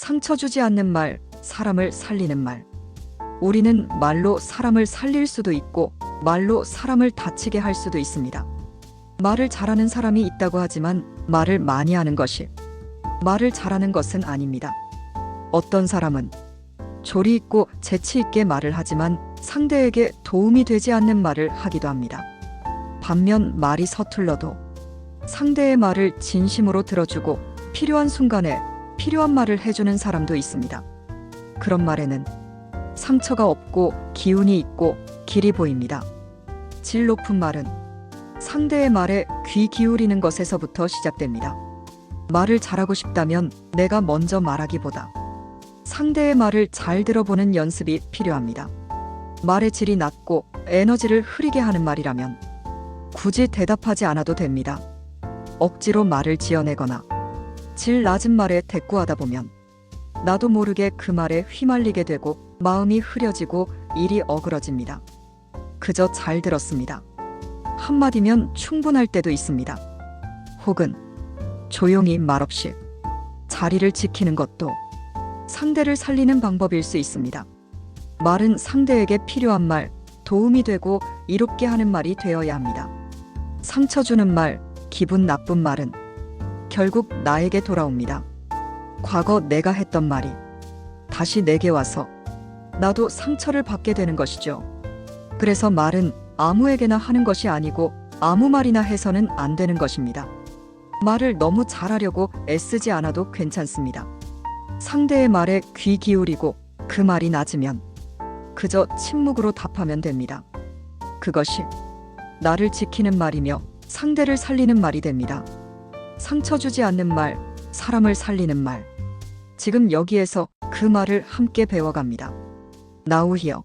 상처 주지 않는 말, 사람을 살리는 말. 우리는 말로 사람을 살릴 수도 있고 말로 사람을 다치게 할 수도 있습니다. 말을 잘하는 사람이 있다고 하지만 말을 많이 하는 것이 말을 잘하는 것은 아닙니다. 어떤 사람은 조리 있고 재치 있게 말을 하지만 상대에게 도움이 되지 않는 말을 하기도 합니다. 반면 말이 서툴러도 상대의 말을 진심으로 들어주고 필요한 순간에 필요한 말을 해주는 사람도 있습니다. 그런 말에는 상처가 없고 기운이 있고 길이 보입니다. 질 높은 말은 상대의 말에 귀 기울이는 것에서부터 시작됩니다. 말을 잘하고 싶다면 내가 먼저 말하기보다 상대의 말을 잘 들어보는 연습이 필요합니다. 말의 질이 낮고 에너지를 흐리게 하는 말이라면 굳이 대답하지 않아도 됩니다. 억지로 말을 지어내거나 질 낮은 말에 대꾸하다 보면 나도 모르게 그 말에 휘말리게 되고 마음이 흐려지고 일이 어그러집니다. 그저 잘 들었습니다. 한마디면 충분할 때도 있습니다. 혹은 조용히 말없이 자리를 지키는 것도 상대를 살리는 방법일 수 있습니다. 말은 상대에게 필요한 말, 도움이 되고 이롭게 하는 말이 되어야 합니다. 상처 주는 말, 기분 나쁜 말은 결국 나에게 돌아옵니다. 과거 내가 했던 말이 다시 내게 와서 나도 상처를 받게 되는 것이죠. 그래서 말은 아무에게나 하는 것이 아니고 아무 말이나 해서는 안 되는 것입니다. 말을 너무 잘하려고 애쓰지 않아도 괜찮습니다. 상대의 말에 귀 기울이고 그 말이 낮으면 그저 침묵으로 답하면 됩니다. 그것이 나를 지키는 말이며 상대를 살리는 말이 됩니다. 상처 주지 않는 말, 사람을 살리는 말. 지금 여기에서 그 말을 함께 배워갑니다. 나우히어.